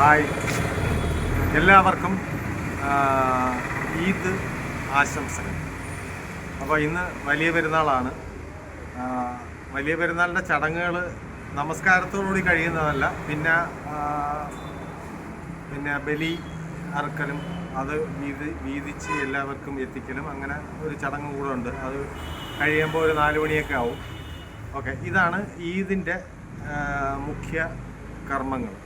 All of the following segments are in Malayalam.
ഹായ്. എല്ലാവർക്കും ഈദ് ആശംസകൾ. അപ്പോൾ ഇന്ന് വലിയ പെരുന്നാളാണ്. വലിയ പെരുന്നാളിന്റെ ചടങ്ങുകൾ നമസ്കാരത്തോടുകൂടി കഴിയുന്നതല്ല. പിന്നെ പിന്നെ ബലി അറക്കലും അത് വീതി വീതിച്ച് എല്ലാവർക്കും എത്തിക്കലും. അങ്ങനെ ഒരു ചടങ്ങ് കൂടെ ഉണ്ട്. അത് കഴിയുമ്പോൾ ഒരു നാല് മണിയൊക്കെ ആവും. ഓക്കെ ഇതാണ് ഈദിന്റെ മുഖ്യ കർമ്മങ്ങൾ.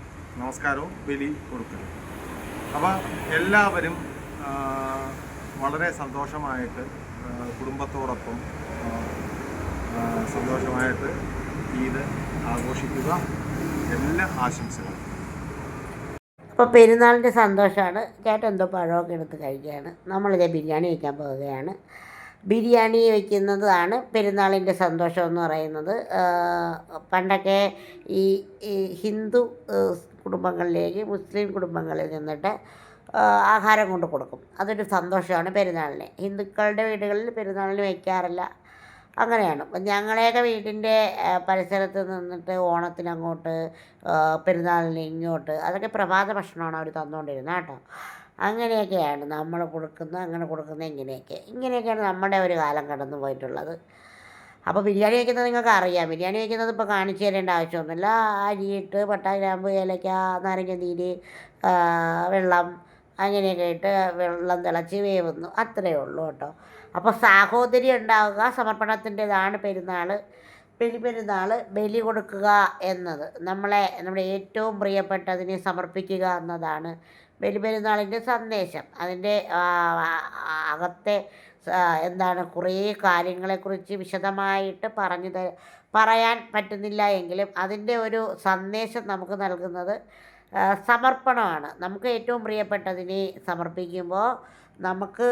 നമസ്കാരവും. ബലി കൊടുക്കലും. അപ്പോൾ എല്ലാവരും വളരെ സന്തോഷമായിട്ട് കുടുംബത്തോടൊപ്പം സന്തോഷമായിട്ട് ഈദ് ആഘോഷിക്കുക. എല്ലാ ആശംസകളും. അപ്പോൾ പെരുന്നാളിന്റെ സന്തോഷമാണ്. ചേട്ടൻ എന്തോ പഴമൊക്കെ എടുത്ത് കഴിക്കുകയാണ്. നമ്മളിത് ബിരിയാണി വയ്ക്കാൻ പോവുകയാണ്. ബിരിയാണി വയ്ക്കുന്നതാണ് പെരുന്നാളിന്റെ സന്തോഷം എന്ന് പറയുന്നത്. പണ്ടൊക്കെ ഈ ഹിന്ദു കുടുംബങ്ങളിലേക്ക് മുസ്ലിം കുടുംബങ്ങളിൽ നിന്നിട്ട് ആഹാരം കൊണ്ട് കൊടുക്കും. അതൊരു സന്തോഷമാണ് പെരുന്നാളിന്. ഹിന്ദുക്കളുടെ വീടുകളിൽ പെരുന്നാളിന് വയ്ക്കാറില്ല. അങ്ങനെയാണ്. ഞങ്ങളെയൊക്കെ വീടിന്റെ ആ, പരിസരത്ത് നിന്നിട്ട് ഓണത്തിന് അങ്ങോട്ട് പെരുന്നാളിന് ഇങ്ങോട്ട് അതൊക്കെ പ്രഭാത ഭക്ഷണമാണ് അവർ തന്നുകൊണ്ടിരുന്നത് കേട്ടോ. അങ്ങനെയൊക്കെയാണ് നമ്മൾ കൊടുക്കുന്ന അങ്ങനെ കൊടുക്കുന്ന ഇങ്ങനെയൊക്കെ. ഇങ്ങനെയൊക്കെയാണ് നമ്മുടെ ഒരു കാലം കടന്നു പോയിട്ടുള്ളത് അപ്പോൾ ബിരിയാണി വയ്ക്കുന്നത് നിങ്ങൾക്ക് അറിയാം ബിരിയാണി വയ്ക്കുന്നത് ഇപ്പോൾ കാണിച്ചു തരേണ്ട ആവശ്യമൊന്നുമില്ല. അരിയിട്ട് പട്ട ഗ്രാമ്പ് ഏലക്ക നാരങ്ങ നീര് വെള്ളം അങ്ങനെയൊക്കെ ഇട്ട് വെള്ളം തിളച്ച് വേവുന്നു. അത്രയേ ഉള്ളൂ കേട്ടോ. അപ്പോൾ സാഹോദര്യം ഉണ്ടാവുക സമർപ്പണത്തിന്റെതാണ് പെരുന്നാൾ പെരുന്നാൾ ബലി കൊടുക്കുക എന്നത്. നമ്മളെ നമ്മുടെ ഏറ്റവും പ്രിയപ്പെട്ടതിനെ സമർപ്പിക്കുക എന്നതാണ് ബലി പെരുന്നാളിന്റെ സന്ദേശം. അതിന്റെ അകത്തെ എന്താണ് കുറേ കാര്യങ്ങളെക്കുറിച്ച് വിശദമായിട്ട് പറഞ്ഞു ത പറയാൻ പറ്റുന്നില്ല എങ്കിലും അതിന്റെ ഒരു സന്ദേശം നമുക്ക് നൽകുന്നത് സമർപ്പണമാണ്. നമുക്ക് ഏറ്റവും പ്രിയപ്പെട്ടതിനെ സമർപ്പിക്കുമ്പോൾ നമുക്ക്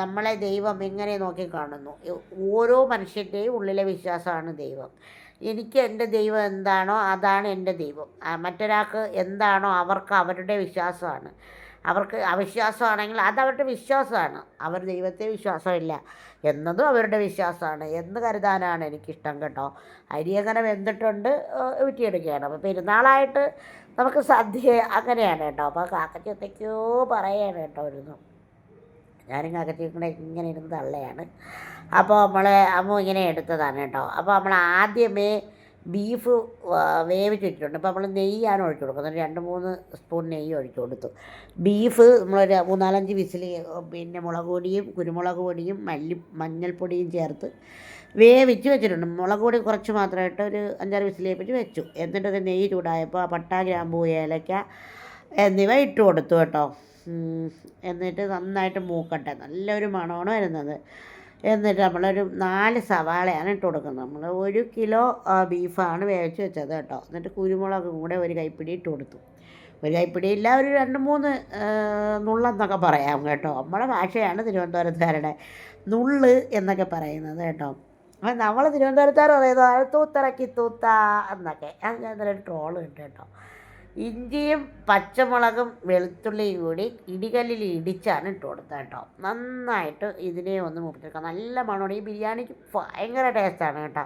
നമ്മളെ ദൈവം എങ്ങനെ നോക്കിക്കാണുന്നു. ഓരോ മനുഷ്യന്റെയും ഉള്ളിലെ വിശ്വാസമാണ് ദൈവം. എനിക്ക് എന്റെ ദൈവം എന്താണോ അതാണ് എന്റെ ദൈവം. മറ്റൊരാൾക്ക് എന്താണോ അവർക്ക് അവരുടെ വിശ്വാസമാണ്. അവർക്ക് അവിശ്വാസമാണെങ്കിൽ അത് അവരുടെ വിശ്വാസമാണ്. അവർ ദൈവത്തെ വിശ്വാസമില്ല എന്നതും അവരുടെ വിശ്വാസമാണ്. എന്ന് കരുതാനാണ് എനിക്കിഷ്ടം കേട്ടോ. അരി അങ്ങനെ വെന്തിട്ടുണ്ട് ഊറ്റിയെടുക്കുകയാണ്. അപ്പോൾ പെരുന്നാളായിട്ട് നമുക്ക് സദ്യ അങ്ങനെയാണ് കേട്ടോ. അപ്പോൾ കാക്കച്ചത്തേക്കോ പറയാണ് കേട്ടോ ഇരുന്നു ഞാനും കാക്കച്ചിയും കൂടെ ഇങ്ങനെ ഇരുന്ന് തള്ളയാണ്. അപ്പോൾ നമ്മൾ അമ്മ ഇങ്ങനെ എടുത്തതാണ് കേട്ടോ. അപ്പോൾ നമ്മൾ ആദ്യമേ ബീഫ് വേവിച്ച് വെച്ചിട്ടുണ്ട് അപ്പോൾ നമ്മൾ നെയ്യാണ് ഒഴിച്ചു കൊടുക്കുന്നത്. രണ്ട് മൂന്ന് സ്പൂൺ നെയ്യ് ഒഴിച്ചു കൊടുത്തു. ബീഫ് നമ്മളൊരു മൂന്നാലഞ്ച് വിസിൽ പിന്നെ മുളക് പൊടിയും കുരുമുളക് പൊടിയും മല്ലി മഞ്ഞൾപ്പൊടിയും ചേർത്ത് വേവിച്ച് വെച്ചിട്ടുണ്ട്. മുളക് പൊടി കുറച്ച് മാത്രമായിട്ട് ഒരു അഞ്ചാറ് വിസിലേപ്പിച്ച് വെച്ചു. എന്നിട്ടത് നെയ്യ് ചൂടായപ്പോൾ പട്ട ഗ്രാമ്പൂ ഏലക്ക എന്നിവ ഇട്ട് കൊടുത്തു കേട്ടോ. എന്നിട്ട് നന്നായിട്ട് മൂക്കട്ടെ. നല്ലൊരു മണമാണ് വരുന്നത് എന്നിട്ട് നമ്മളൊരു നാല് സവാളയാണ് ഇട്ട് കൊടുക്കുന്നത്. നമ്മൾ ഒരു കിലോ ബീഫാണ് വേവിച്ച് വെച്ചത് കേട്ടോ. എന്നിട്ട് കുരുമുളകും കൂടെ ഒരു കൈപ്പിടി ഇട്ട് കൊടുത്തു. ഒരു കൈപ്പിടി ഇല്ല ഒരു രണ്ട് മൂന്ന് നുള്ളെന്നൊക്കെ പറയാം കേട്ടോ. നമ്മുടെ ഭാഷയാണ് തിരുവനന്തപുരത്തുകാരുടെ നുള്ള് എന്നൊക്കെ പറയുന്നത് കേട്ടോ. അപ്പം നമ്മൾ തിരുവനന്തപുരത്തുകാർ പറയുന്നത് തൂത്തിറക്കി തൂത്ത എന്നൊക്കെ. അത് ഞാൻ ഒരു ട്രോൾ ഉണ്ട് കേട്ടോ. ഇഞ്ചിയും പച്ചമുളകും വെളുത്തുള്ളിയും കൂടി ഇടികല്ലിൽ ഇടിച്ചാണ് ഇട്ട് കൊടുത്തത് കേട്ടോ. നന്നായിട്ട് ഇതിനെ ഒന്ന് മുപ്പിച്ചെടുക്കാം. നല്ല മണമാണ്. ഈ ബിരിയാണിക്ക് ഭയങ്കര ടേസ്റ്റാണ് കേട്ടോ.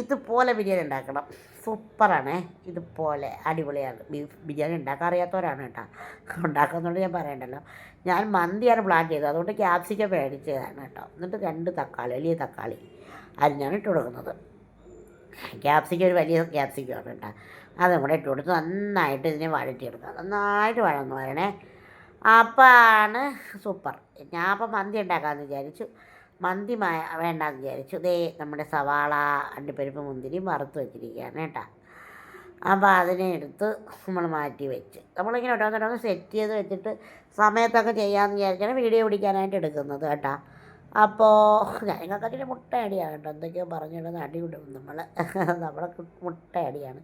ഇതുപോലെ ബിരിയാണി ഉണ്ടാക്കണം. സൂപ്പറാണേ ഇതുപോലെ അടിപൊളിയാണ്. ബീഫ് ബിരിയാണി ഉണ്ടാക്കാൻ അറിയാത്തവരാണ് കേട്ടോ. ഉണ്ടാക്കുന്നതുകൊണ്ട് ഞാൻ പറയണ്ടല്ലോ. ഞാൻ മന്തിയാണ് പ്ലാൻ ചെയ്തത്. അതുകൊണ്ട് ക്യാപ്സിക്കം മേടിച്ചതാണ് കേട്ടോ. എന്നിട്ട് രണ്ട് തക്കാളി വലിയ തക്കാളി. അരിഞ്ഞാണ് ഇട്ട് കൊടുക്കുന്നത്. ക്യാപ്സിക്കം ഒരു വലിയ ക്യാപ്സിക്കമാണ് കേട്ടോ. അതും കൂടെ ഇട്ട് കൊടുത്ത് നന്നായിട്ട് ഇതിനെ വഴറ്റിയെടുക്കുക. നന്നായിട്ട് വഴന്ന് വരണേ. അപ്പാണ് സൂപ്പർ. ഞാൻ അപ്പം മന്തി ഉണ്ടാക്കാമെന്ന് വിചാരിച്ചു. മന്തി വേണ്ടാന്ന് വിചാരിച്ചു. ദേ നമ്മുടെ സവാള അണ്ടിപ്പരിപ്പ് മുന്തിരി വറുത്ത് വെച്ചിരിക്കുകയാണ് കേട്ടോ. അപ്പോൾ അതിനെ എടുത്ത് നമ്മൾ മാറ്റി വെച്ച്. നമ്മളിങ്ങനെ ഓരോന്നോരോന്ന് സെറ്റ് ചെയ്ത് വെച്ചിട്ട് സമയത്തൊക്കെ ചെയ്യാമെന്ന് വിചാരിച്ചാണ് വീഡിയോ പിടിക്കാനായിട്ട് എടുക്കുന്നത് കേട്ടോ. അപ്പോൾ ഞങ്ങൾക്ക് അതിന് മുട്ടയടിയാണ് കേട്ടോ. എന്തൊക്കെയോ പറഞ്ഞിടുന്ന അടി നമ്മൾ നമ്മളെ മുട്ടയടിയാണ്.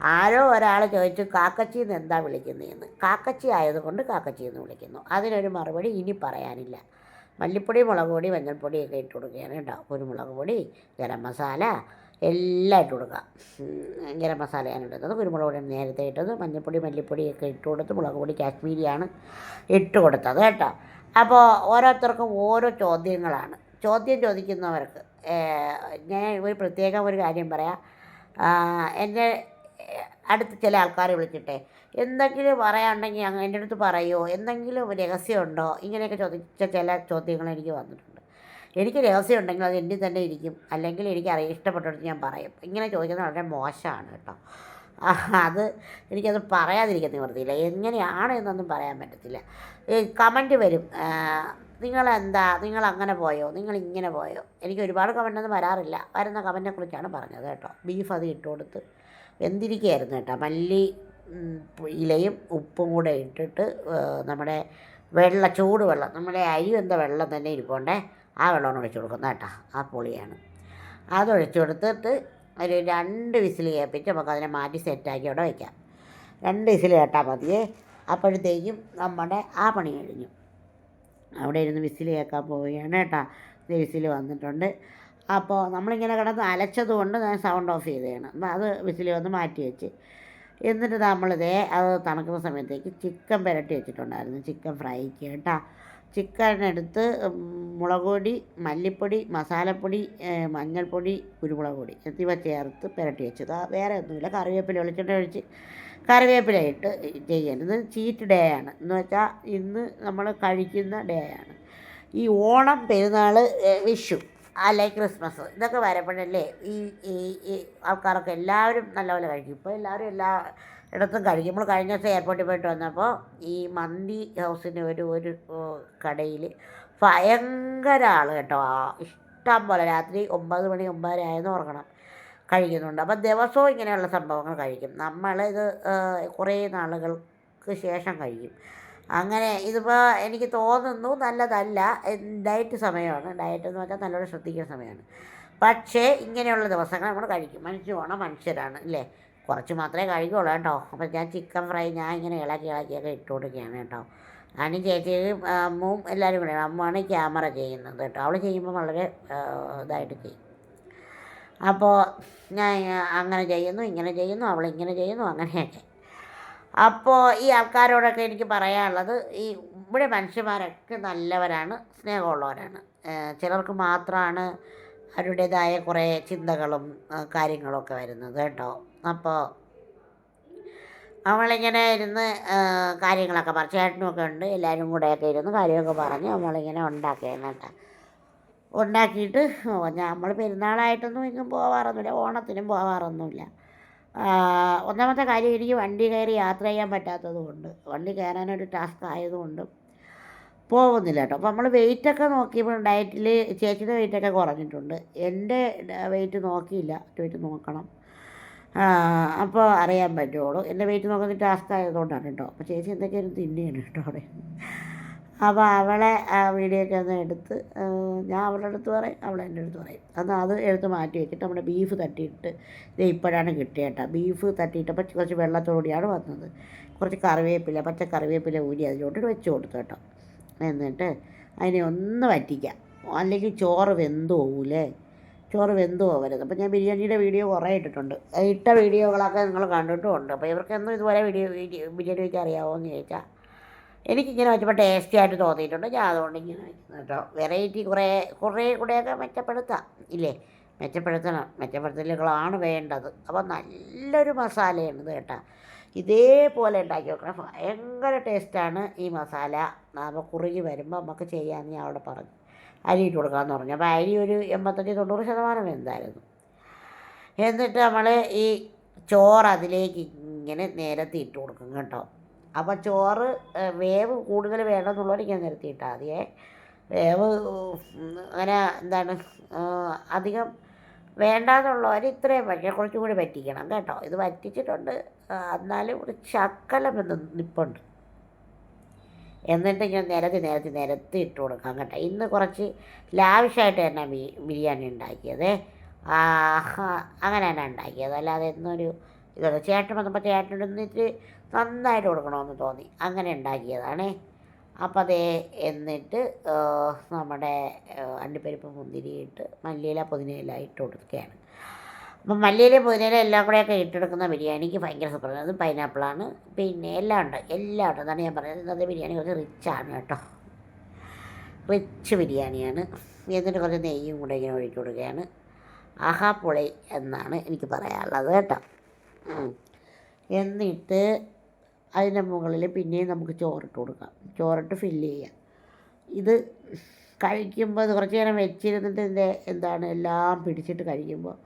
ആരോ ഒരാൾ ചോദിച്ചു കാക്കച്ചി എന്ന് എന്താ വിളിക്കുന്നതെന്ന് കാക്കച്ചി ആയതുകൊണ്ട് കാക്കച്ചി എന്ന് വിളിക്കുന്നു. അതിനൊരു മറുപടി ഇനി പറയാനില്ല. മല്ലിപ്പൊടി മുളക് പൊടി മഞ്ഞൾപ്പൊടിയൊക്കെ ഇട്ട് കൊടുക്കുകയാണ് കേട്ടോ. കുരുമുളക് പൊടി ഗരം മസാല എല്ലാം ഇട്ട് കൊടുക്കുക. ഗരം മസാലയാണ് ഇടുന്നത് കുരുമുളക് പൊടി നേരത്തെ ഇട്ടത്. മഞ്ഞൾപ്പൊടി മല്ലിപ്പൊടിയൊക്കെ ഇട്ട് കൊടുത്ത് മുളക് പൊടി കാശ്മീരിയാണ് ഇട്ട് കൊടുത്തത് കേട്ടോ. അപ്പോൾ ഓരോരുത്തർക്കും ഓരോ ചോദ്യങ്ങളാണ്. ചോദ്യം ചോദിക്കുന്നവർക്ക് ഞാൻ ഒരു പ്രത്യേകം ഒരു കാര്യം പറയാം. എന്റെ അടുത്ത് ചില ആൾക്കാരെ വിളിച്ചിട്ടെ എന്തെങ്കിലും പറയാനുണ്ടെങ്കിൽ അങ്ങ് എന്റെ അടുത്ത് പറയുമോ എന്തെങ്കിലും രഹസ്യമുണ്ടോ? ഇങ്ങനെയൊക്കെ ചോദിച്ച ചില ചോദ്യങ്ങൾ എനിക്ക് വന്നിട്ടുണ്ട്. എനിക്ക് രഹസ്യം ഉണ്ടെങ്കിൽ അത് എന്റെ തന്നെ ഇരിക്കും. അല്ലെങ്കിൽ എനിക്ക് അറിയാം ഇഷ്ടപ്പെട്ടിട്ട് ഞാൻ പറയും. ഇങ്ങനെ ചോദിക്കുന്നത് വളരെ മോശമാണ് കേട്ടോ. അത് എനിക്കത് പറയാതിരിക്കാൻ നിവർത്തിയില്ല എങ്ങനെയാണ് എന്നൊന്നും പറയാൻ പറ്റത്തില്ല. കമന്റ് വരും. നിങ്ങളെന്താ? നിങ്ങൾ അങ്ങനെ പോയോ? നിങ്ങൾ ഇങ്ങനെ പോയോ? എനിക്ക് ഒരുപാട് കമന്റൊന്നും വരാറില്ല. വരുന്ന കമന്റിനെ കുറിച്ചാണ് പറഞ്ഞത് കേട്ടോ. ബീഫ് അത് ഇട്ട് കൊടുത്ത് വെന്തിരിക്കുകയായിരുന്നു കേട്ടോ. മല്ലി ഇലയും ഉപ്പും കൂടെ ഇട്ടിട്ട് നമ്മുടെ വെള്ള ചൂട് വെള്ളം നമ്മുടെ അരി വെന്ത വെള്ളം തന്നെ ഇരിപ്പോണ്ടേ. ആ വെള്ളമാണ് ഒഴിച്ചു കൊടുക്കുന്നത് കേട്ടോ. ആ പൊളിയാണ്. അതൊഴിച്ചു കൊടുത്തിട്ട് ഒരു രണ്ട് വിസിൽ കേൾപ്പിച്ച് നമുക്ക് അതിനെ മാറ്റി സെറ്റാക്കി അവിടെ വയ്ക്കാം രണ്ട് വിസിൽ കേട്ടാൽ മതിയേ. അപ്പോഴത്തേക്കും നമ്മുടെ ആ പണി കഴിഞ്ഞു. അവിടെ ഇരുന്ന് വിസിൽ കേൾക്കാൻ പോവുകയാണ് കേട്ടോ. വിസിൽ വന്നിട്ടുണ്ട്. അപ്പോൾ നമ്മളിങ്ങനെ കിടന്ന് അലച്ചത് കൊണ്ട് ഞാൻ സൗണ്ട് ഓഫ് ചെയ്തതാണ്. അപ്പോൾ അത് വിസിൽ വന്ന് മാറ്റി വെച്ച്. എന്നിട്ട് നമ്മളിതേ അത് തണുക്കുന്ന സമയത്തേക്ക് ചിക്കൻ പുരട്ടി വെച്ചിട്ടുണ്ടായിരുന്നു. ചിക്കൻ ഫ്രൈക്ക് കേട്ടോ. ചിക്കൻ എടുത്ത് മുളക് പൊടി മല്ലിപ്പൊടി മസാലപ്പൊടി മഞ്ഞൾപ്പൊടി കുരുമുളക് പൊടി എന്നിവ ചേർത്ത് പുരട്ടി വെച്ചത് വേറെ ഒന്നുമില്ല. കറിവേപ്പില വെളിച്ചെണ്ണ ഒഴിച്ച് കറിവേപ്പില ഇട്ട് ചെയ്യണം ചീറ്റ് ഡേ ആണ്. എന്ന് വെച്ചാൽ ഇന്ന് നമ്മൾ കഴിക്കുന്ന ഡേ ആണ്. ഈ ഓണം പെരുന്നാൾ വിഷു അല്ലെ ക്രിസ്മസ് ഇതൊക്കെ വരുമ്പോഴല്ലേ ഈ ഈ ആൾക്കാരൊക്കെ എല്ലാവരും നല്ലപോലെ കഴിക്കും. ഇപ്പോൾ എല്ലാവരും എല്ലാ ഇടത്തും കഴിക്കും. നമ്മൾ കഴിഞ്ഞ ദിവസം എയർപോർട്ടിൽ പോയിട്ട് വന്നപ്പോൾ ഈ മന്തി ഹൗസിന് ഒരു ഒരു കടയിൽ ഭയങ്കര ആൾ കേട്ടോ. ഇഷ്ടം പോലെ. രാത്രി ഒമ്പത് മണി ഒമ്പതര ആയെന്ന് ഓർക്കണം. കഴിക്കുന്നുണ്ട്. അപ്പം ദിവസവും ഇങ്ങനെയുള്ള സംഭവങ്ങൾ കഴിക്കും. നമ്മളിത് കുറേ നാളുകൾക്ക് ശേഷം കഴിക്കും. അങ്ങനെ ഇതിപ്പോൾ എനിക്ക് തോന്നുന്നു നല്ലതല്ല. ഡയറ്റ് സമയമാണ്. ഡയറ്റ് എന്ന് പറഞ്ഞാൽ നല്ലോണം ശ്രദ്ധിക്കുന്ന സമയമാണ്. പക്ഷേ ഇങ്ങനെയുള്ള ദിവസങ്ങൾ നമ്മൾ കഴിക്കും. മനുഷ്യ ഓണം മനുഷ്യരാണ് അല്ലേ? കുറച്ച് മാത്രമേ കഴിക്കുള്ളൂ കേട്ടോ. അപ്പോൾ ഞാൻ ചിക്കൻ ഫ്രൈ ഞാൻ ഇങ്ങനെ ഇളക്കി ഇളക്കിയൊക്കെ ഇട്ട് കൊടുക്കുകയാണ് കേട്ടോ. ഞാനും ചേച്ചിയും അമ്മും എല്ലാവരും കൂടെ അമ്മാണ് ക്യാമറ ചെയ്യുന്നത് കേട്ടോ. അവൾ ചെയ്യുമ്പോൾ വളരെ ഇതായിട്ട് ചെയ്യും. അപ്പോൾ ഞാൻ അങ്ങനെ ചെയ്യുന്നു ഇങ്ങനെ ചെയ്യുന്നു അവൾ ഇങ്ങനെ ചെയ്യുന്നു അങ്ങനെയൊക്കെ. അപ്പോൾ ഈ ആൾക്കാരോടൊക്കെ എനിക്ക് പറയാനുള്ളത് ഈ ഇവിടെ മനുഷ്യന്മാരൊക്കെ നല്ലവരാണ് സ്നേഹമുള്ളവരാണ്. ചിലർക്ക് മാത്രമാണ് അവരുടേതായ കുറേ ചിന്തകളും കാര്യങ്ങളൊക്കെ വരുന്നത് കേട്ടോ. അപ്പോൾ അവളിങ്ങനെ ഇരുന്ന് കാര്യങ്ങളൊക്കെ പറഞ്ഞു ചേട്ടനുമൊക്കെ ഉണ്ട് എല്ലാവരും കൂടെയൊക്കെ ഇരുന്ന് കാര്യമൊക്കെ പറഞ്ഞ് നമ്മളിങ്ങനെ ഉണ്ടാക്കുകയാണ് കേട്ടോ. ഉണ്ടാക്കിയിട്ട് നമ്മൾ പെരുന്നാളായിട്ടൊന്നും എങ്ങും പോവാറൊന്നുമില്ല ഓണത്തിനും പോവാറൊന്നുമില്ല ഒന്നാമത്തെ കാര്യം എനിക്ക് വണ്ടി കയറി യാത്ര ചെയ്യാൻ പറ്റാത്തത് കൊണ്ട് വണ്ടി കയറാനൊരു ടാസ്ക് ആയതുകൊണ്ട് പോകുന്നില്ല കേട്ടോ. അപ്പോൾ നമ്മൾ വെയിറ്റൊക്കെ നോക്കിയപ്പോൾ ഡയറ്റിൽ ചേച്ചിയുടെ വെയിറ്റൊക്കെ കുറഞ്ഞിട്ടുണ്ട്. എന്റെ വെയിറ്റ് നോക്കിയില്ല. വെയിറ്റ് നോക്കണം. അപ്പോൾ അറിയാൻ പറ്റുള്ളൂ എന്റെ വെയിറ്റ് നോക്കുന്ന ടാസ്ക് ആയതുകൊണ്ടാണ് കേട്ടോ. അപ്പോൾ ചേച്ചി എന്തൊക്കെയായിരുന്നു തിന്നെയാണ് കേട്ടോ അവിടെ. അപ്പോൾ അവളെ ആ വീഡിയോ ഒക്കെ ഒന്ന് എടുത്ത് ഞാൻ അവളുടെ അടുത്ത് പറയും അവളെ എന്റെ അടുത്ത് പറയും. എന്നാൽ അത് എടുത്ത് മാറ്റി വെച്ചിട്ട് നമ്മുടെ ബീഫ് തട്ടിയിട്ട് ഇപ്പോഴാണ് കിട്ടിയേട്ട കേട്ടോ ബീഫ് തട്ടിയിട്ടപ്പോൾ കുറച്ച് വെള്ളത്തോടെയാണ് വന്നത്. കുറച്ച് കറിവേപ്പില പച്ച കറിവേപ്പില ഊരി അതിലോട്ട് വെച്ച് കൊടുത്തു കേട്ടോ. എന്നിട്ട് അതിനെ ഒന്ന് വറ്റിക്കാം. അല്ലെങ്കിൽ ചോറ് വെന്ത് പോകൂലേ ചോറ് വെന്ത് പോകരുത് അപ്പോൾ ഞാൻ ബിരിയാണിയുടെ വീഡിയോ കുറേ ഇട്ടിട്ടുണ്ട്. ഇട്ട വീഡിയോകളൊക്കെ നിങ്ങൾ കണ്ടിട്ടുമുണ്ട്. അപ്പോൾ ഇവർക്കൊന്നും ഇതുപോലെ വീഡിയോ വീഡിയോ ബിരിയാണി വയ്ക്കാൻ അറിയാമോ എന്ന് ചോദിച്ചാൽ എനിക്കിങ്ങനെ വെച്ചപ്പോൾ ടേസ്റ്റി ആയിട്ട് തോന്നിയിട്ടുണ്ട്. ഞാൻ അതുകൊണ്ട് ഇങ്ങനെ കേട്ടോ. വെറൈറ്റി കുറേ കുറേ കൂടെയൊക്കെ മെച്ചപ്പെടുത്താം ഇല്ലേ? മെച്ചപ്പെടുത്തണം. മെച്ചപ്പെടുത്തലുകളാണ് വേണ്ടത്. അപ്പോൾ നല്ലൊരു മസാലയാണ് ഇത് കേട്ടോ. ഇതേപോലെ ഉണ്ടാക്കി വെക്കണം ഭയങ്കര ടേസ്റ്റാണ് ഈ മസാല. നമ്മൾ കുറുകി വരുമ്പോൾ നമുക്ക് ചെയ്യാമെന്ന് ഞാൻ അവിടെ പറഞ്ഞു. അരി ഇട്ട് കൊടുക്കാമെന്ന് പറഞ്ഞു. അപ്പോൾ അരി ഒരു എൺപത്തഞ്ച് തൊണ്ണൂറ് ശതമാനം എന്തായിരുന്നു എന്നിട്ട് നമ്മൾ ഈ ചോറ് അതിലേക്ക് ഇങ്ങനെ നേരത്തെ ഇട്ട് കൊടുക്കും കേട്ടോ. അപ്പോൾ ചോറ് വേവ് കൂടുതൽ വേണമെന്നുള്ളവർ ഞാൻ നിർത്തിയിട്ടാൽ മതിയേ വേവ് അങ്ങനെ എന്താണ് അധികം വേണ്ടാന്നുള്ളവർ ഇത്രയും പക്ഷേ കുറച്ചും കൂടി വറ്റിക്കണം കേട്ടോ. ഇത് വറ്റിച്ചിട്ടുണ്ട് ആ, എന്നാലും ഒരു ശക്കലം എന്ന് നിപ്പുണ്ട്. എന്നിട്ട് ഞാൻ നിരത്തി നിരത്തി നിരത്തി ഇട്ട് കൊടുക്കാം കേട്ടോ. ഇന്ന് കുറച്ച് ലാവിഷായിട്ട് തന്നെ ബിരിയാണി ഉണ്ടാക്കിയത്. അങ്ങനെ തന്നെ ഉണ്ടാക്കിയത്. അല്ലാതെ എന്നൊരു ഇതാണ് ചേട്ടൻ വന്നപ്പോൾ ചേട്ടൻ എന്നിട്ട് നന്നായിട്ട് കൊടുക്കണമെന്ന് തോന്നി. അങ്ങനെ ഉണ്ടാക്കിയതാണേ. അപ്പം അതേ എന്നിട്ട് നമ്മുടെ അണ്ടിപ്പരിപ്പ് മുന്തിരിയിട്ട് മല്ലിയില പുതിനയില ഇട്ട് കൊടുക്കുകയാണ്. അപ്പം മല്ലിയില പുതിനയില എല്ലാം കൂടെയൊക്കെ ഇട്ടെടുക്കുന്ന ബിരിയാണിക്ക് ഭയങ്കര സൂപ്പറാണ് അത് പൈനാപ്പിളാണ് പിന്നെ എല്ലാം ഉണ്ട്. എല്ലാം ഉണ്ട്. എന്നാണ് ഞാൻ പറയുന്നത് ഇന്നത്തെ ബിരിയാണി കുറച്ച് റിച്ചാണ് കേട്ടോ. റിച്ച് ബിരിയാണിയാണ്. എന്നിട്ട് കുറച്ച് നെയ്യും കൂടെ ഇങ്ങനെ ഒഴിച്ചു കൊടുക്കുകയാണ്. ആഹാ പൊളി എന്നാണ് എനിക്ക് പറയാനുള്ളത് കേട്ടോ. എന്നിട്ട് അതിന്റെ മുകളിൽ പിന്നെയും നമുക്ക് ചോറിട്ട് കൊടുക്കാം. ചോറിട്ട് ഫില്ല് ചെയ്യാം. ഇത് കഴിക്കുമ്പോൾ ഇത് കുറച്ച് നേരം വെച്ചിരുന്നിട്ട് ഇതിന്റെ എന്താണ് എല്ലാം പിടിച്ചിട്ട് കഴിക്കുമ്പോൾ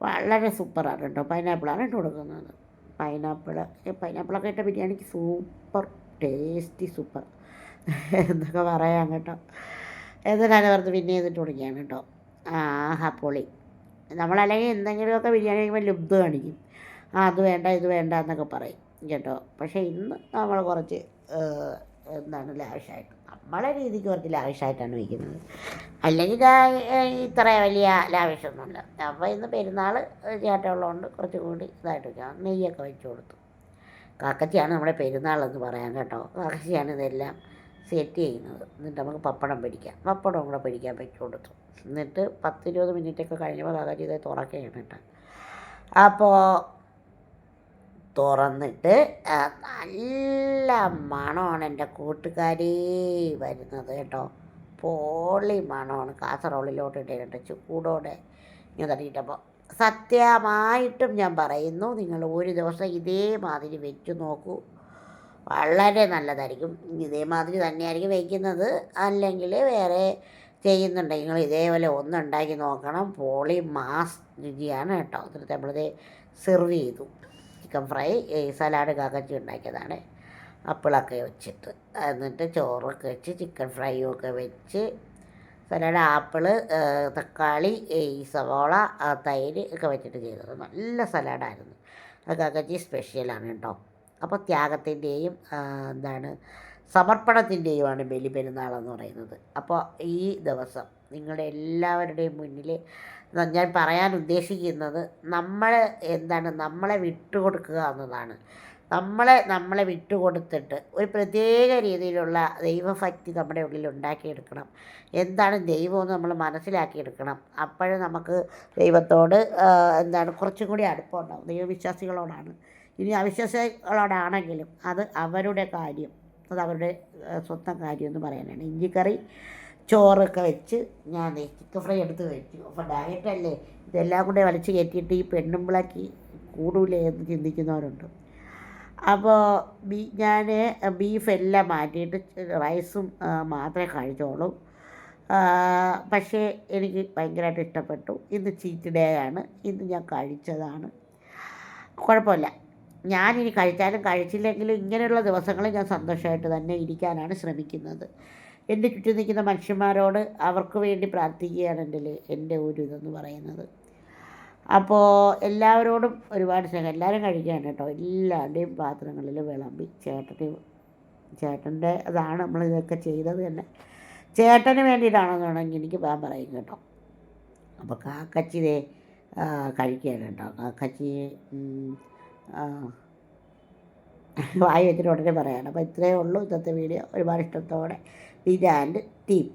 വളരെ സൂപ്പറാണ് കേട്ടോ. പൈനാപ്പിളാണ് ഇട്ട് കൊടുക്കുന്നത്. പൈനാപ്പിൾ പൈനാപ്പിളൊക്കെ ഇട്ട ബിരിയാണിക്ക് സൂപ്പർ ടേസ്റ്റി സൂപ്പർ എന്നൊക്കെ പറയാം കേട്ടോ. എന്നിട്ടാണ് പറഞ്ഞ് പിന്നെ ഇതിട്ട് കൊടുക്കുകയാണ് കേട്ടോ. ആഹാ പൊളി. നമ്മളല്ലെങ്കിൽ എന്തെങ്കിലുമൊക്കെ ബിരിയാണി കഴിക്കുമ്പോൾ ലുബ്ധ കാണിക്കും. ആ അത് വേണ്ട ഇത് വേണ്ട എന്നൊക്കെ പറയും. കേട്ടോ. പക്ഷേ ഇന്ന് നമ്മൾ കുറച്ച് എന്താണ് ലാവിഷായിട്ട് നമ്മളെ രീതിക്ക് കുറച്ച് ലാവിഷായിട്ടാണ് വയ്ക്കുന്നത്. അല്ലെങ്കിൽ ഇത്ര വലിയ ലാവിഷൊന്നുമില്ല. അപ്പോൾ ഇന്ന് പെരുന്നാൾ ചേട്ടമുള്ളതുകൊണ്ട് കുറച്ചും കൂടി ഇതായിട്ട് വയ്ക്കാം. നെയ്യൊക്കെ വെച്ച് കൊടുത്തു. കാക്കച്ചിയാണ് നമ്മുടെ പെരുന്നാളെന്ന് പറയാം കേട്ടോ. കാക്കച്ചിയാണ് ഇതെല്ലാം സെറ്റ് ചെയ്യുന്നത്. എന്നിട്ട് നമുക്ക് പപ്പടം പിടിക്കാം പപ്പടം കൂടെ പിടിക്കാൻ വെച്ച് കൊടുത്തു. എന്നിട്ട് പത്തിരുപത് മിനിറ്റൊക്കെ കഴിഞ്ഞപ്പോൾ കാക്കച്ചി ഇതായി തുറക്കുകയാണ് കേട്ടോ. അപ്പോൾ തുറന്നിട്ട് നല്ല മണമാണ് എന്റെ കൂട്ടുകാരി വരുന്നത് കേട്ടോ. പോളി മണമാണ്. കാസറോളിലോട്ട് ഇട്ടിട്ട് ചൂടോടെ ഇങ്ങനെ തട്ടിയിട്ടപ്പോൾ സത്യമായിട്ടും ഞാൻ പറയുന്നു നിങ്ങൾ ഒരു ദിവസം ഇതേമാതിരി വെച്ച് നോക്കൂ. വളരെ നല്ലതായിരിക്കും. ഇതേമാതിരി തന്നെയായിരിക്കും വയ്ക്കുന്നത് അല്ലെങ്കിൽ വേറെ ചെയ്യുന്നുണ്ടെങ്കിൽ നിങ്ങൾ ഇതേപോലെ ഒന്നുണ്ടാക്കി നോക്കണം. പോളി മാസ് രുചിയാണ് കേട്ടോ. അതിൽ നമ്മളിത് സെർവ് ചെയ്തു. ചിക്കൻ ഫ്രൈ സലാഡ് കാക്കച്ചി ഉണ്ടാക്കിയതാണ്. അപ്പിളൊക്കെ വെച്ചിട്ട് എന്നിട്ട് ചോറൊക്കെ വെച്ച് ചിക്കൻ ഫ്രൈയും ഒക്കെ വെച്ച് സലാഡ് ആപ്പിൾ തക്കാളി ഈ സവോള തൈര് ഒക്കെ വെച്ചിട്ട് ചെയ്തത്. നല്ല സലാഡായിരുന്നു. അത് കാക്കച്ചി സ്പെഷ്യലാണ് കേട്ടോ. അപ്പോൾ ത്യാഗത്തിന്റെയും എന്താണ് സമർപ്പണത്തിന്റെയുമാണ് ബലി പെരുന്നാളെന്ന് പറയുന്നത്. അപ്പോൾ ഈ ദിവസം നിങ്ങളുടെ എല്ലാവരുടെയും മുന്നിൽ ഞാൻ പറയാൻ ഉദ്ദേശിക്കുന്നത് നമ്മൾ എന്താണ് നമ്മളെ വിട്ടുകൊടുക്കുക എന്നതാണ്. നമ്മളെ നമ്മളെ വിട്ടുകൊടുത്തിട്ട് ഒരു പ്രത്യേക രീതിയിലുള്ള ദൈവഭക്തി നമ്മുടെ ഉള്ളിൽ ഉണ്ടാക്കിയെടുക്കണം. എന്താണ് ദൈവമെന്ന് നമ്മൾ മനസ്സിലാക്കിയെടുക്കണം. അപ്പോഴേ നമുക്ക് ദൈവത്തോട് എന്താണ് കുറച്ചും കൂടി അടുപ്പമുണ്ടാവും ദൈവവിശ്വാസികളോടാണ്. ഇനി അവിശ്വാസികളോടാണെങ്കിലും അത് അവരുടെ കാര്യം അത് അവരുടെ സ്വന്തം കാര്യം എന്ന് പറയാനാണ്. ഇഞ്ചിക്കറി ചോറൊക്കെ വെച്ച് ഞാൻ ചിക്കൻ ഫ്രൈ എടുത്ത് കഴിച്ചു. അപ്പോൾ ഡയറ്റല്ലേ ഇതെല്ലാം കൂടെ വലിച്ചു കയറ്റിയിട്ട് ഈ പെണ്ണുമ്പിളാക്കി കൂടൂലേ എന്ന് ചിന്തിക്കുന്നവരുണ്ട്. അപ്പോൾ ബീ ഞാൻ ബീഫ് എല്ലാം മാറ്റിയിട്ട് റൈസും മാത്രമേ കഴിച്ചോളൂ. പക്ഷേ എനിക്ക് ഭയങ്കരമായിട്ട് ഇഷ്ടപ്പെട്ടു. ഇന്ന് ചീറ്റ് ഡേ ആണ്. ഇന്ന് ഞാൻ കഴിച്ചതാണ്. കുഴപ്പമില്ല. ഞാനിനി കഴിച്ചാലും കഴിച്ചില്ലെങ്കിലും ഇങ്ങനെയുള്ള ദിവസങ്ങളിൽ ഞാൻ സന്തോഷമായിട്ട് തന്നെ ഇരിക്കാനാണ് ശ്രമിക്കുന്നത്. എന്റെ ചുറ്റും നിൽക്കുന്ന മനുഷ്യന്മാരോട് അവർക്ക് വേണ്ടി പ്രാർത്ഥിക്കുകയാണ് എന്റെ എന്റെ ഒരു ഇതെന്ന് പറയുന്നത്. അപ്പോൾ എല്ലാവരോടും ഒരുപാട് സ്നേഹം. എല്ലാവരും കഴിക്കുകയാണ് കേട്ടോ. എല്ലാവരുടെയും പാത്രങ്ങളിൽ വിളമ്പി ചേട്ടന്റെ ചേട്ടന്റെ അതാണ് നമ്മൾ ഇതൊക്കെ ചെയ്തത് തന്നെ. ചേട്ടന് വേണ്ടിയിട്ടാണെന്ന് വേണമെങ്കിൽ എനിക്ക് ഞാൻ പറയും കേട്ടോ. അപ്പോൾ കാക്കച്ചി ആ, കഴിക്കുകയാണ് കേട്ടോ. കാക്കച്ചി വായി വെച്ചിട്ട് ഉടനെ പറയാണ്. അപ്പോൾ ഇത്രയേ ഉള്ളൂ ഇന്നത്തെ വീഡിയോ. ഒരുപാട് ഇഷ്ടത്തോടെ did and did